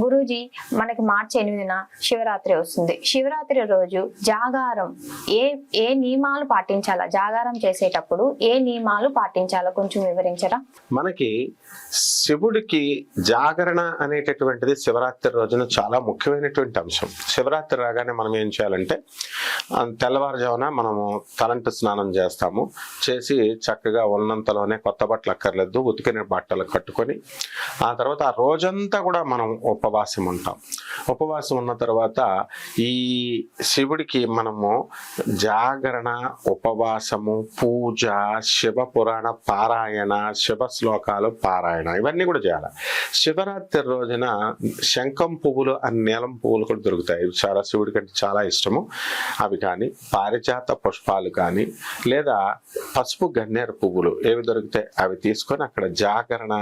గురూజీ మనకి మార్చి ఎనిమిదిన శివరాత్రి వస్తుంది. శివరాత్రి రోజు జాగారం ఏ ఏ నియమాలు పాటించాలా? జాగారం చేసేటప్పుడు ఏ నియమాలు పాటించాలో? కొంచెం వివరించరా? మనకి శివుడికి జాగరణ అనేటటువంటిది శివరాత్రి రోజున చాలా ముఖ్యమైనటువంటి అంశం. శివరాత్రి రాగానే మనం ఏం చేయాలంటే తెల్లవారుజామున మనము తలంటు స్నానం చేస్తాము. చేసి చక్కగా ఉన్నంతలోనే కొత్త బట్టలు అక్కర్లేదు ఉతికిన బట్టలు కట్టుకొని ఆ తర్వాత ఆ రోజంతా కూడా మనం ఉపవాసం ఉంటాం ఉపవాసం ఉన్న తర్వాత ఈ శివుడికి మనము జాగరణ ఉపవాసము పూజ శివ పురాణ పారాయణ శివ శ్లోకాలు పారాయణ ఇవన్నీ కూడా చేయాలి. శివరాత్రి రోజున శంఖం పువ్వులు అని నీలం పువ్వులు కూడా దొరుకుతాయి. చాలా శివుడికి అంటే చాలా ఇష్టము. అవి కానీ పారిజాత పుష్పాలు కానీ లేదా పసుపు గన్నేరు పువ్వులు ఏవి దొరికితే అవి తీసుకొని అక్కడ జాగరణ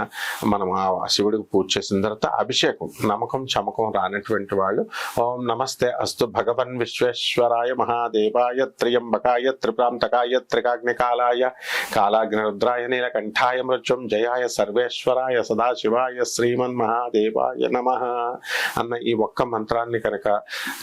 మనం శివుడికి పూజ చేసిన తర్వాత అభిషేకం. నమ్మకం చమకం రానటువంటి వాళ్ళు. ఓం నమస్తే అస్తు భగవన్ విశ్వేశ్వరాయ మహాదేవాయ త్రియంబకాయ త్రిప్రాంతకాయ త్రికాగ్నికాలాయ కాలాగ్నిరుద్రాయ నీలకంఠాయ మృత్యుం జయాయ సర్వేశ్వరాయ సదాశివాయ శ్రీమన్ మహాదేవాయ నమ అన్న ఈ ఒక్క మంత్రాన్ని కనుక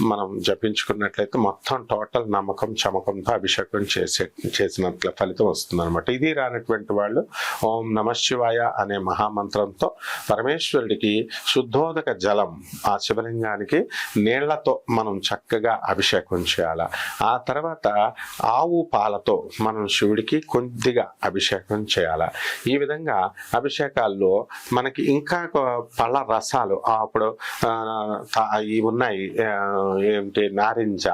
మనం జపించుకున్నట్లయితే మొత్తం టోటల్ నమ్మకం చమకంతో అభిషేకం చేసే చేసినట్ల ఫలితం వస్తుందన్నమాట. ఇది రానటువంటి వాళ్ళు ఓం నమ శివాయ అనే మహామంత్రంతో పరమేశ్వరుడికి శుద్ధోదక జలం ఆ శివలింగానికి నీళ్ళతో మనం చక్కగా అభిషేకం చేయాలి. ఆ తర్వాత ఆవు పాలతో మనం శివుడికి కొద్దిగా అభిషేకం చేయాలి. ఈ విధంగా అభిషేకాల్లో మనకి ఇంకా పళ్ళ రసాలు అప్పుడు ఆ, ఇవి ఉన్నాయి ఏంటి నారింజ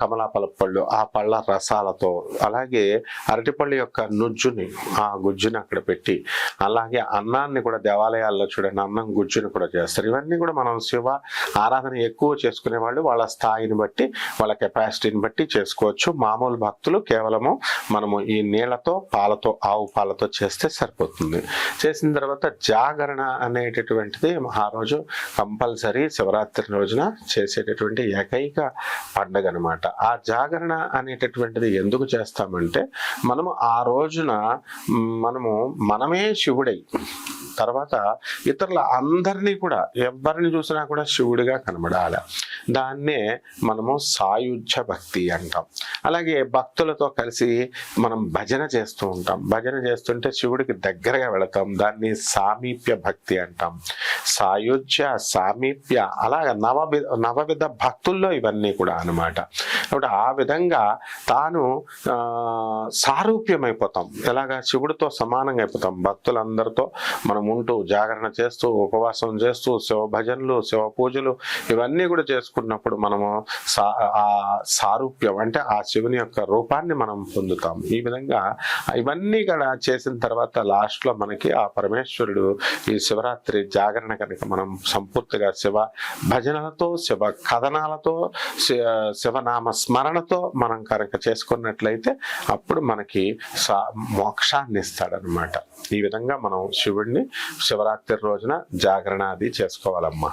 కమలాపల పళ్ళు ఆ పళ్ళ రసాలతో అలాగే అరటిపళ్ళు యొక్క నుజ్జుని ఆ గుజ్జుని అక్కడ పెట్టి అలాగే అన్నాన్ని కూడా దేవాలయాల్లో చూడండి అన్నం గుజ్జుని కూడా చేస్తారు. ఇవన్నీ కూడా మనం శివ ఆరాధన ఎక్కువ చేసుకునే వాళ్ళు వాళ్ళ స్థాయిని బట్టి వాళ్ళ కెపాసిటీని బట్టి చేసుకోవచ్చు. మామూలు భక్తులు కేవలము మనము ఈ నీళ్ళతో పాలతో ఆవు పాలతో చేస్తే సరిపోతుంది. చేసిన తర్వాత జాగరణ అనేటటువంటిది ఆ రోజు కంపల్సరీ శివరాత్రి రోజున చేసేటటువంటి ఏకైక పండుగను. అనమాట ఆ జాగరణ అనేటటువంటిది ఎందుకు చేస్తామంటే మనము ఆ రోజున మనము మనమే శివుడై తర్వాత ఇతరుల అందరినీ కూడా ఎవరిని చూసినా కూడా శివుడిగా కనబడాలి. దాన్నే మనము సాయుధ్య భక్తి అంటాం. అలాగే భక్తులతో కలిసి మనం భజన చేస్తూ ఉంటాం. భజన చేస్తుంటే శివుడికి దగ్గరగా వెళతాం. దాన్ని సామీప్య భక్తి అంటాం. సాయుధ్య సామీప్య అలాగ నవవిధ నవవిధ భక్తుల్లో ఇవన్నీ కూడా అన్నమాట. కాబట్టి ఆ విధంగా తాను ఆ, సారూప్యమైపోతాం. ఎలాగా? శివుడితో సమానంగా అయిపోతాం భక్తులందరితో మనం ఉంటూ జాగరణ చేస్తూ ఉపవాసం చేస్తూ శివ భజనలు శివ పూజలు ఇవన్నీ కూడా చేసుకున్నప్పుడు మనము ఆ సారూప్యం అంటే ఆ శివుని యొక్క రూపాన్ని మనం పొందుతాం. ఈ విధంగా ఇవన్నీ కూడా చేసిన తర్వాత లాస్ట్లో మనకి ఆ పరమేశ్వరుడు ఈ శివరాత్రి జాగరణ కనుక మనం సంపూర్తిగా శివ భజనలతో శివ కథనాలతో శి- శివనామ స్మరణతో మనం కనుక చేసుకున్నట్లయితే అప్పుడు మనకి సా మోక్షాన్ని ఇస్తాడనమాట ఈ విధంగా మనం శివుడిని శివరాత్రి రోజున జాగరణ అది చేసుకోవాలమ్మా.